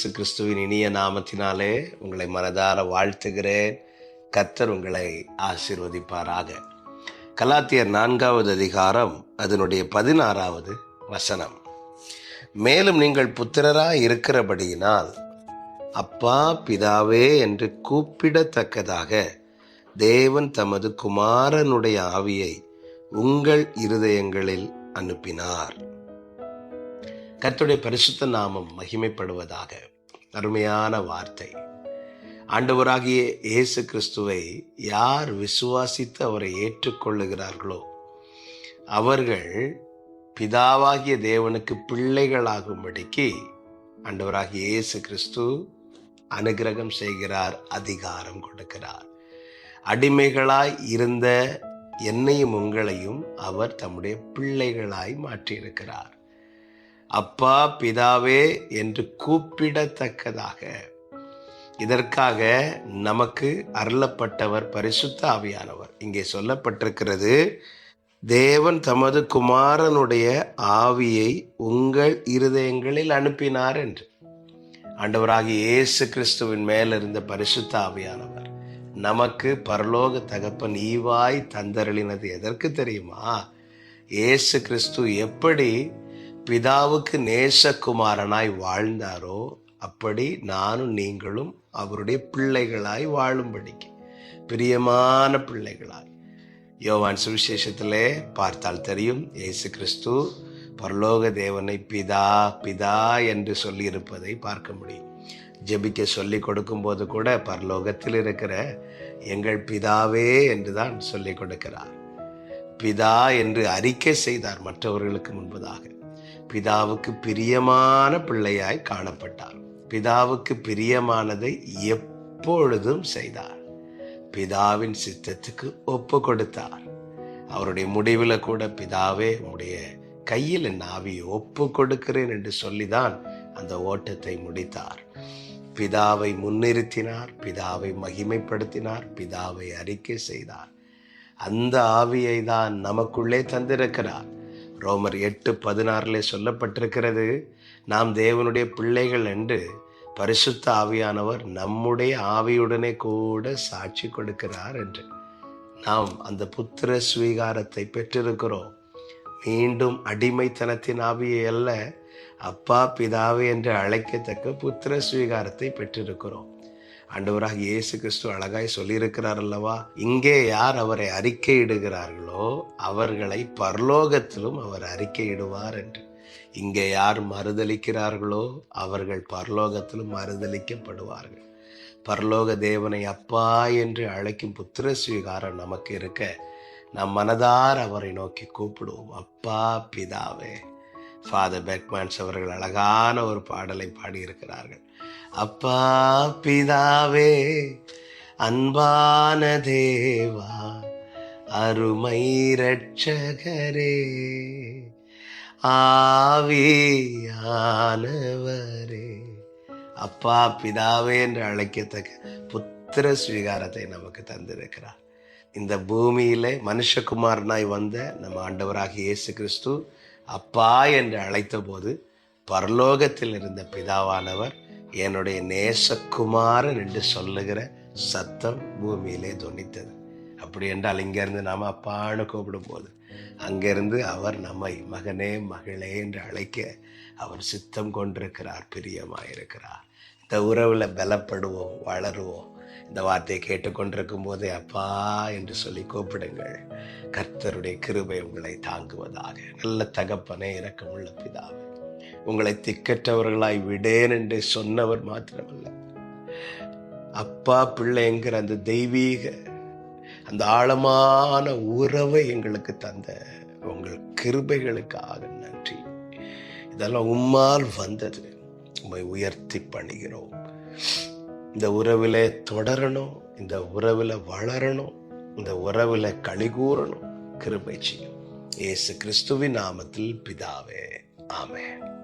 இயேசு கிறிஸ்துவின் இனிய நாமத்தினாலே உங்களை மனதார வாழ்த்துகிறேன். கர்த்தர் உங்களை ஆசிர்வதிப்பாராக. கலாத்தியர் நான்காவது அதிகாரம் அதனுடைய பதினாறாவது வசனம். மேலும் நீங்கள் புத்திரராய் இருக்கிறபடியினால் அப்பா பிதாவே என்று கூப்பிடத்தக்கதாக தேவன் தமது குமாரனுடைய ஆவியை உங்கள் இருதயங்களில் அனுப்பினார். கர்த்துடைய பரிசுத்த நாமம் மகிமைப்படுவதாக. அருமையான வார்த்தை. ஆண்டவராகிய இயேசு கிறிஸ்துவை யார் விசுவாசித்து அவரை ஏற்றுக்கொள்ளுகிறார்களோ அவர்கள் பிதாவாகிய தேவனுக்கு பிள்ளைகளாகும்படிக்கு ஆண்டவராகிய இயேசு கிறிஸ்து அனுகிரகம் செய்கிறார் அதிகாரம் கொடுக்கிறார். அடிமைகளாய் இருந்த என்னையும் உங்களையும் அவர் தம்முடைய பிள்ளைகளாய் மாற்றியிருக்கிறார். அப்பா பிதாவே என்று கூப்பிடத்தக்கதாக. இதற்காக நமக்கு அருளப்பட்டவர் பரிசுத்த ஆவியானவர். இங்கே சொல்லப்பட்டிருக்கிறது தேவன் தமது குமாரனுடைய ஆவியை உங்கள் இருதயங்களில் அனுப்பினார் என்று. ஆண்டவராகிய இயேசு கிறிஸ்துவின் மேல் இருந்த பரிசுத்த ஆவியானவர் நமக்கு பரலோக தகப்பன் ஈவாய் தந்தருளினது எதற்கு தெரியுமா? இயேசு கிறிஸ்து எப்படி பிதாவுக்கு நேசகுமாரனாய் வாழ்ந்தாரோ அப்படி நானும் நீங்களும் அவருடைய பிள்ளைகளாய் வாழும்படிக்கு. பிரியமான பிள்ளைகளாய். யோவான் சுவிசேஷத்திலே பார்த்தால் தெரியும் இயேசு கிறிஸ்து பரலோக தேவனை பிதா பிதா என்று சொல்லியிருப்பதை பார்க்க முடியும். ஜெபிக்க சொல்லி கொடுக்கும்போது கூட பரலோகத்தில் இருக்கிற எங்கள் பிதாவே என்று தான் சொல்லி கொடுக்கிறார். பிதா என்று அறிக்கை செய்தார் மற்றவர்களுக்கு முன்பதாக. பிதாவுக்கு பிரியமான பிள்ளையாய் காணப்பட்டார். பிதாவுக்கு பிரியமானதை எப்பொழுதும் செய்தார். பிதாவின் சித்தத்துக்கு ஒப்பு கொடுத்தார். அவருடைய முடிவில் கூட பிதாவே உடைய கையில் என் ஆவியை ஒப்பு கொடுக்கிறேன் என்று சொல்லிதான் அந்த ஓட்டத்தை முடித்தார். பிதாவை முன்னிறுத்தினார் பிதாவை மகிமைப்படுத்தினார் பிதாவை அறிக்கை செய்தார். அந்த ஆவியை தான் நமக்குள்ளே தந்திருக்கிறார். ரோமர் எட்டு பதினாறிலே சொல்லப்பட்டிருக்கிறது நாம் தேவனுடைய பிள்ளைகள் என்று பரிசுத்த ஆவியானவர் நம்முடைய ஆவியுடனே கூட சாட்சி கொடுக்கிறார் என்று. நாம் அந்த புத்திர ஸ்வீகாரத்தை பெற்றிருக்கிறோம். மீண்டும் அடிமைத்தனத்தின் ஆவியை அல்ல அப்பா பிதாவே என்று அழைக்கத்தக்க புத்திர ஸ்வீகாரத்தை பெற்றிருக்கிறோம். ஆண்டவராக இயேசு கிறிஸ்து அழகாய் சொல்லியிருக்கிறார் அல்லவா இங்கே யார் அவரை அறிக்கையிடுகிறார்களோ அவர்களை பரலோகத்திலும் அவர் அறிக்கையிடுவார் என்று. இங்கே யார் மறுதளிக்கிறார்களோ அவர்கள் பரலோகத்திலும் மறுதளிக்கப்படுவார்கள் பரலோக தேவனை அப்பா என்று அழைக்கும் புத்திர ஸ்வீகாரம் நமக்கு இருக்க நம் மனதார் அவரை நோக்கி கூப்பிடுவோம். அப்பா பிதாவே. ஃபாதர் பெக்மான்ஸ் அவர்கள் அழகான ஒரு பாடலை பாடியிருக்கிறார்கள். அப்பா பிதாவே அன்பான தேவா அருமை ரட்சகரே ஆவியானவரே. அப்பா பிதாவே என்று அழைக்கத்தக்க புத்திர ஸ்வீகாரத்தை நமக்கு தந்திருக்கிறார். இந்த பூமியிலே மனுஷகுமாரனாய் வந்த நம்ம ஆண்டவராக இயேசு கிறிஸ்து அப்பா என்று அழைத்த போது பரலோகத்தில் இருந்த பிதாவானவர் என்னுடைய நேசக்குமாரன் என்று சொல்லுகிற சத்தம் பூமியிலே துணித்தது அப்படி என்றால் இங்கேருந்து நாம் அப்பான்னு கூப்பிடும் போது அங்கிருந்து அவர் நம்மை மகனே மகளே என்று அழைக்க அவர் சித்தம் கொண்டிருக்கிறார் பிரியமாயிருக்கிறார். இந்த உறவில் பலப்படுவோம் வளருவோம். இந்த வார்த்தையை கேட்டுக்கொண்டிருக்கும் போதே அப்பா என்று சொல்லி கூப்பிடுங்கள். கர்த்தருடைய கிருபை உங்களை தாங்குவதாக. நல்ல தகப்பனே இரக்கமுள்ள பிதாவே. உங்களை திக்கற்றவர்களாய் விடேன் என்று சொன்னவர் மாத்திரமல்ல. அப்பா பிள்ளை என்கிற அந்த தெய்வீக அந்த ஆழமான உறவை எங்களுக்கு தந்த உங்கள் கிருபைகளுக்காக நன்றி. இதெல்லாம் உம்மால் வந்தது. உண்மை உயர்த்தி பணிகிறோம். இந்த உறவில் தொடரணும் இந்த உறவில் வளரணும் இந்த உறவில் கழிகூறணும் கிருபை செய்யும். ஏசு கிறிஸ்துவின் நாமத்தில் பிதாவே. ஆமே